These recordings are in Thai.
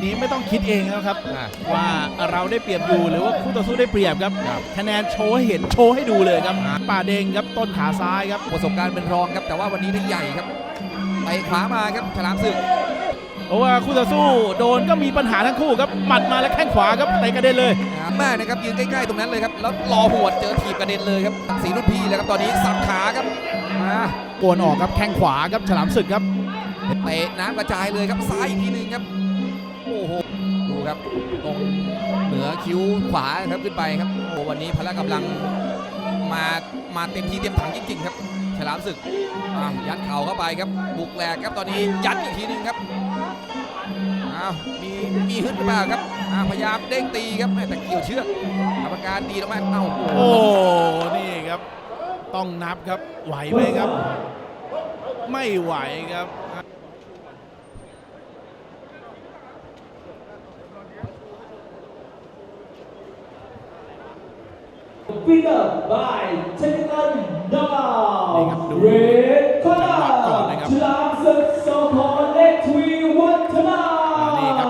ไปนี้ไม่ต้องคิดเองแล้วครับ อะ ว่าเราได้เปรียบอยู่หรือว่าคู่ต่อสู้ได้เปรียบครับครับ คะแนนโชว์ให้เห็นโชว์ให้ดูเลยครับป่าเดงครับต้นขาซ้ายครับประสบการณ์เป็นรองครับ แต่ว่าวันนี้ได้ใหญ่ครับไปขวามาครับฉลามศึกเพราะว่าคู่ต่อสู้โดนก็มีปัญหาทั้งคู่ครับหมัดมาแล้วแข้งขวาครับเตะกระเด็นเลยแม่นะครับยืนใกล้ๆตรงนั้นเลยครับแล้วรอหัวดเจอถีบกระเด็นเลยครับสีรุ่นพี่เลยครับตอนนี้สับขาครับมาโกนออกครับแข้งขวาครับฉลามศึกครับเตะน้ำกระจายเลยครับซ้ายอีกทีหนึ่งครับ โอ้โหดูครับตรงเหนือคิ้วขวาครับขึ้นไปครับโอ้วันนี้พละกำลังมามาเต็มที่เต็มถังจริงๆครับ ฉลามศึกยัดเข่าเข้าไปครับ บุกแหลกครับตอนนี้ยัดอีกทีหนึ่งครับอ้าวมีมีฮึดหรือเปล่าครับพยายามเด้งตีครับแต่เกี่ยวเชือกกรรมการดีมากๆเอ้าโอ้โหโอ้นี่ครับ ต้องนับครับไหวไหมครับ ไม่ไหวครับ Winner by technical นี่ครับ knockout. ดู Red จังหวะก่อนนะครับ corner ฉลามศึกสพเล็กทวีวัฒนาอ่านี่ครับ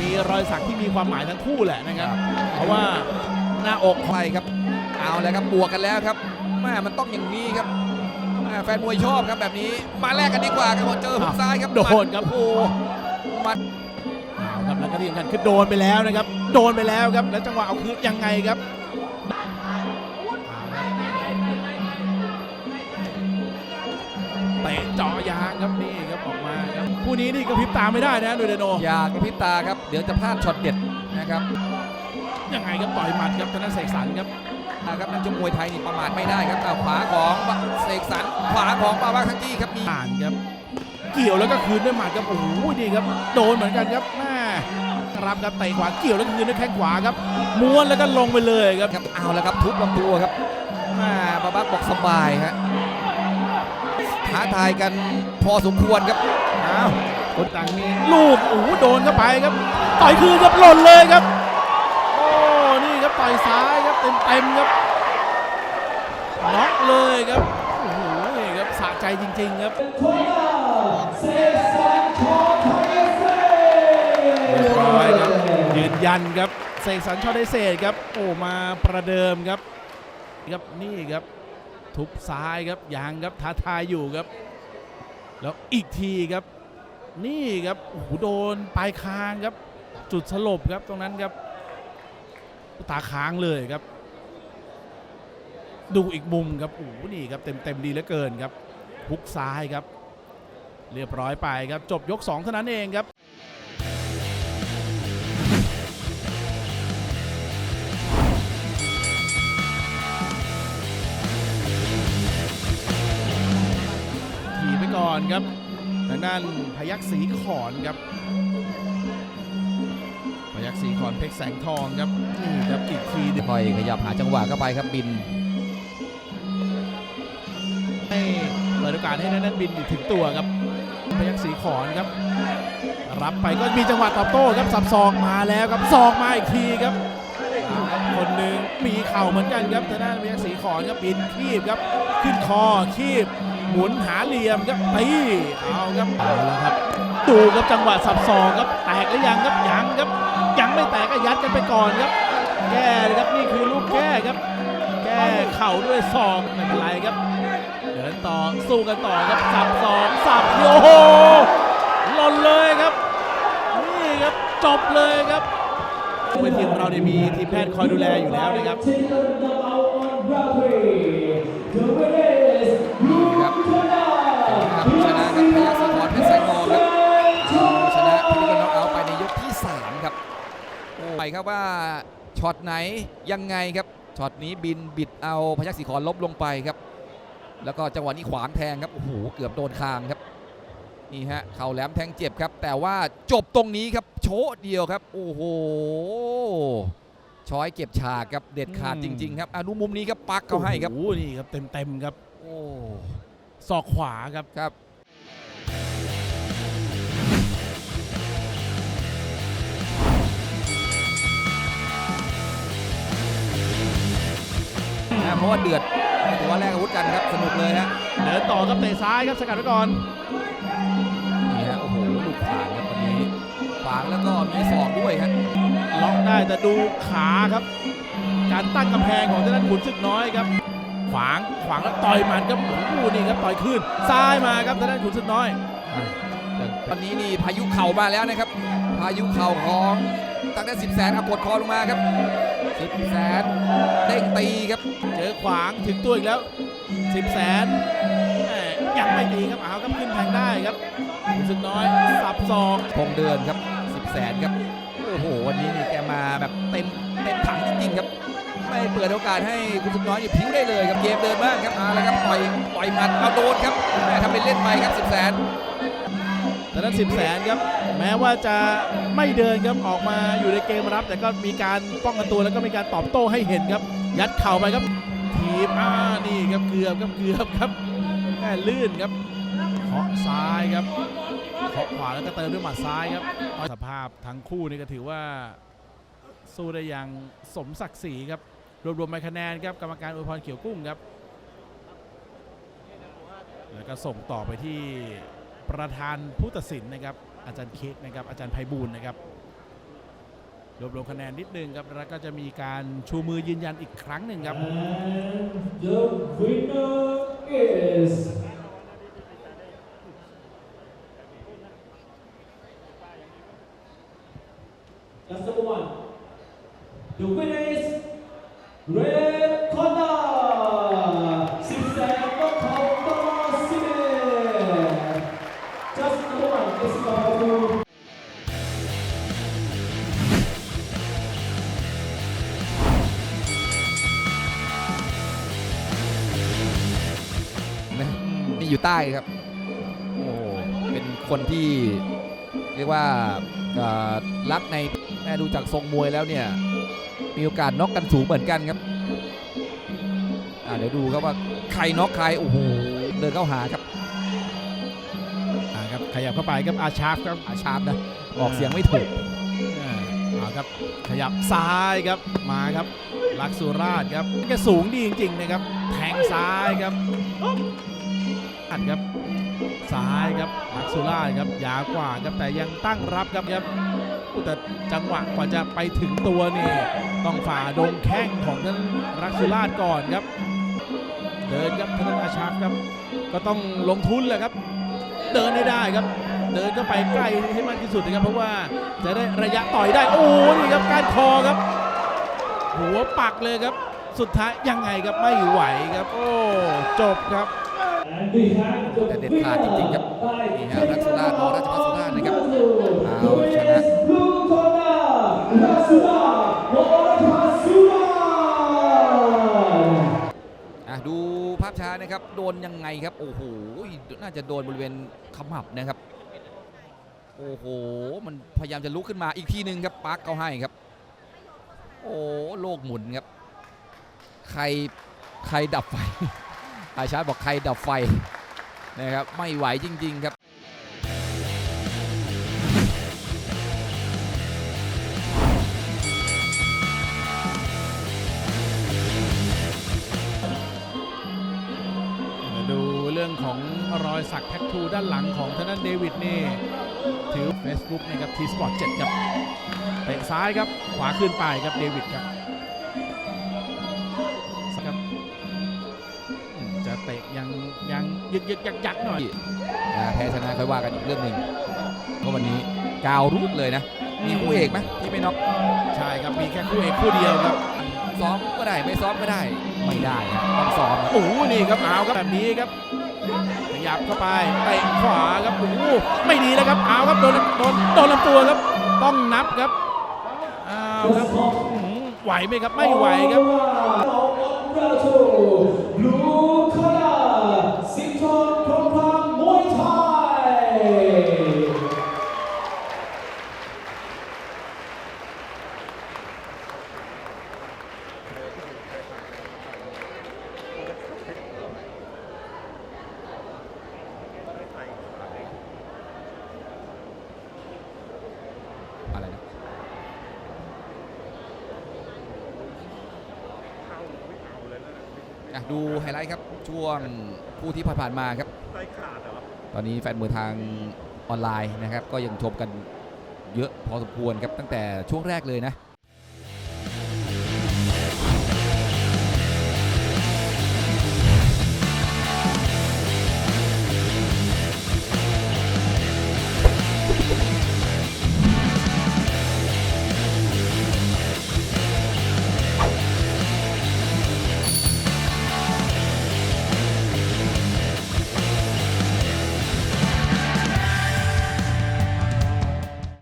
มีรอยสักที่มีความหมายทั้งคู่แหละนะครับ เพราะว่าหน้าอกไปครับ เอาแล้วครับบวกกันแล้วครับ แม่มันต้องอย่างนี้ครับแม่แฟนมวยชอบครับแบบนี้ มาแลกกันดีกว่าครับเจอหุกซ้ายครับโดนครับโอ้โหมัดเอาครับแล้วก็ที่สำคัญคือโดนไปแล้วนะครับ โดนไปแล้วครับ แล้วจังหวะเอาคืนยังไงครับเตะเจาะยางครับนี่ครับออกมาครับคู่นี้นี่กระพริบตาไม่ได้นะโดยเดโนอย่ากระพริบตาครับเดี๋ยวจะพลาดช็อตเด็ดนะครับยังไงครับต่อยหมัดครับธนเสกสรรครับ นะครับนักชกมวยไทยนี่ประมาทไม่ได้ครับเอาขวาของเสกสรรขวาของปาวักทังกี้ครับมีผ่านครับ เกี่ยวแล้วก็คืนด้วยหมัดครับโอ้โหดีครับ โดนเหมือนกันครับแม่รับครับเตะขวาเกี่ยวแล้วก็คืนด้วยแข้งขวาครับ ม้วนแล้วก็ลงไปเลยครับครับเอาแล้วครับทุบลำตัวครับแม่ปาวักบอกสบายฮะท้าทายกันพอสมควรครับเอาคนต่างมีลูกโอ้โหโดนเข้าไปครับ ต่อยคืนครับหล่นเลยครับโอ้นี่ครับ ต่อยซ้ายครับเต็มเต็มๆครับน็อกเลยครับโอ้โหนี่ครับสะใจจริง ๆ ครับเรียบร้อยครับยืนยันครับเสกสรรชอได้เศษครับโอ้มาประเดิมครับครับนี่ครับทุบซ้ายครับยังครับท้าทายอยู่ครับ แล้วอีกทีครับ นี่ครับโอ้โหโดนปลายคางครับ จุดสลบครับตรงนั้นครับ ตาค้างเลยครับ ดูอีกมุมครับโอ้โหนี่ครับเต็มเต็มดีเหลือเกินครับฮุกซ้ายครับ เรียบร้อยไปครับจบยก 2 เท่านั้นเองครับถีไปก่อนครับทางด้านพยักสีขอนครับ ยักสีขอนเพชรแสงทองครับนี่ครับอีกทีหนึงค่อยขยับหาจังหวะเข้าไปครับบิน ให้เปิดโอกาสให้นั่นบินอยู่ถึงตัวครับพยักสีขอนครับ รับไปก็มีจังหวะตอบโต้ครับสับศอกมาแล้วครับศอกมาอีกทีครับเอาครับคนหนึ่งมีเข่าเหมือนกันครับทางด้านพยักสีขอนครับบินคีบครับขึ้นคอคีบหมุนหาเหลี่ยมครับตีเอาครับเอาละครับดูครับจังหวะสับศอกครับแตกหรือยังครับยังครับยัง ไม่แตกก็ยัดกันไปก่อนครับ แก้เลยครับนี่คือลูกแก้ครับ แก้เข่าด้วยศอกไม่เป็นไรครับ เดินต่อสู้กันต่อครับสับศอกสับโอ้โหหล่นเลยครับ นี่ครับจบเลยครับเวทีของเราเนี่ยมีทีมแพทย์คอยดูแลอยู่แล้วนะครับ technical knockout on referee the winner is ครับ ครับว่าช็อตไหนยังไงครับช็อตนี้บินบิดเอาพยัคฆ์สีขอนล้มลงไปครับ แล้วก็จังหวะนี้ขวางแทงครับโอ้โหเกือบโดนคางครับนี่ฮะเข่าแหลมแทงเจ็บครับ แต่ว่าจบตรงนี้ครับโชะเดียวครับ โอ้โหช้อยเก็บฉากครับเด็ดขาดอืมจริง ๆ ครับอนุมุมนี้ครับปักเขาให้ครับโอ้โหนี่ครับเต็มๆครับโอ้ศอกขวาครับครับ ราะว่าเดือดถือว่าแลกอาวุธกันครับสนุกเลยฮะเดินต่อครับเตะซ้ายครับสกัดไว้ก่อนนี่ฮะโอ้โหลูกขวางครับวันนี้ขวางแล้วก็มีศอกด้วยฮะล็อกได้แต่ดูขาครับ การตั้งกำแพงของทางด้านขุนศึกน้อยครับ ขวางขวางแล้วต่อยหมันครับโอ้โหนี่ครับต่อยขึ้นซ้ายมาครับทางด้านขุนศึกน้อยตอนนี้นี่พายุเข่ามาแล้วนะครับ พายุเข่าของตั้งแต่สิบแสนเอากดคอลงมาครับ สิบแสนเด้งตีครับ เจอขวางถึงตัวอีกแล้วสิบแสนยังไม่ตีครับเอาครับขึ้นแทงได้ครับขุนศึกน้อยสับศอกคงเดือนครับสิบแสนครับโอ้โหวันนี้นี่แกมาแบบเต็มเต็มถังจริงๆครับ ไม่เปิดโอกาสให้คุณสุน้อยนี่พิ้วได้เลยครับเกมเดินมากครับเอาละครับปล่อยปล่อยหมัดเอาโดนครับแม่ทำเป็นเล่นไปครับสิบแสน ทางด้านสิบแสนครับ แม้ว่าจะไม่เดินครับออกมาอยู่ในเกมรับ แต่ก็มีการป้องกันตัวแล้วก็มีการตอบโต้ให้เห็นครับ ยัดเข่าไปครับ ทีมอ่านี่ครับเกือบครับเกือบครับแม่ลื่นครับเคาะซ้ายครับเคาะขวาแล้วก็เติมด้วยหมัดซ้ายครับสภาพทั้งคู่นี่ก็ถือว่าสู้ได้อย่างสมศักดิ์ศรีครับรวบรวมไปคะแนนครับกรรมการอวยพรเขียวกุ้งครับ แล้วก็ส่งต่อไปที่ ประธานผู้ตัดสินนะครับ อาจารย์เค้กนะครับ อาจารย์ไพบูลนะครับรวบรวมคะแนนนิดนึงครับ แล้วก็จะมีการชูมือยืนยันอีกครั้งหนึ่งครับ And the winner is อยู่ใต้ครับ โอ้โหเป็นคนที่เรียกว่าเอ่อรักในแม่ดูจากทรงมวยแล้วเนี่ย มีโอกาสน็อกกันสูงเหมือนกันครับอ่าเดี๋ยวดูครับว่าใครน็อกใครโอ้โหเดินเข้าหาครับอ่าครับขยับเข้าไปครับอาชาร์ฟครับอาชาร์ปนะออกเสียงไม่ถูกอ่าเอาครับขยับซ้ายครับมาครับลักสุราชครับแกสูงดีจริงๆนะครับแทงซ้ายครับ อัดครับซ้ายครับลักสุราครับยาวกว่าครับแต่ยังตั้งรับครับครับแต่จังหวะกว่าจะไปถึงตัวนี่ต้องฝ่าดงแข้งของท่านรักสุราก่อนครับ เดินครับท่านอาชาครับ ก็ต้องลงทุนแหละครับ เดินให้ได้ครับ เดินเข้าไปใกล้ให้มากที่สุดนะครับ เพราะว่าจะได้ระยะต่อยได้ โอ้นี่ครับการคอครับ หัวปักเลยครับ สุดท้ายยังไงครับไม่ไหวครับ โอ้จบครับ แต่เด็ดขาดจริงๆครับนี่ฮะรักสุราษฎร์มราชพัสุรานะครับเอาชนะ is Blue Corner รัสสุดาโมราชสุราอะดูภาพช้านะครับ โดนยังไงครับ โอ้โห น่าจะโดนบริเวณขมับนะครับ โอ้โห มันพยายามจะลุกขึ้นมาอีกทีหนึ่งครับปาร์คเขาให้ครับ โอ้โลกหมุนครับ ใครใครดับไฟ อาชาร์บอกใครดับไฟนะครับไม่ไหวจริง ๆ ครับมาดูเรื่องของรอยสักแท็กทูด้านหลังของทางด้านเดวิดนี่ถือ Facebook นะครับทีสปอร์ต7ครับเตะซ้ายครับ ขวาขึ้นไปครับเดวิดครับ ยังยังยึกยึกยักยักหน่อยนะแพ้ชนะค่อยว่ากันอีกเรื่องหนึ่งเพราะวันนี้กาวรูดเลยนะ มีคู่เอกไหมที่ไม่น็อกใช่ครับมีแค่คู่เอกคู่เดียวครับซ้อมก็ได้ไม่ซ้อมก็ได้ ไม่ได้ครับต้องซ้อมครับโอ้โหนี่ครับเอาครับแบบนี้ครับขยับเข้าไปเตะขวาครับโอ้โหไม่ดีแล้วครับเอาครับโดนโดนโดนลำตัวครับ ต้องนับครับเอาครับอื้อหือไหวไหมครับไม่ไหวครับ Round two Blue Corner สิงห์ทองพรหมพรามมวยไทย อะไรนะ อะดูไฮไลท์ครับช่วงคู่ที่ผ่านมาครับ ตอนนี้แฟนมวยทางออนไลน์นะครับ ก็ยังชมกันเยอะพอสมควรครับตั้งแต่ช่วงแรกเลยนะ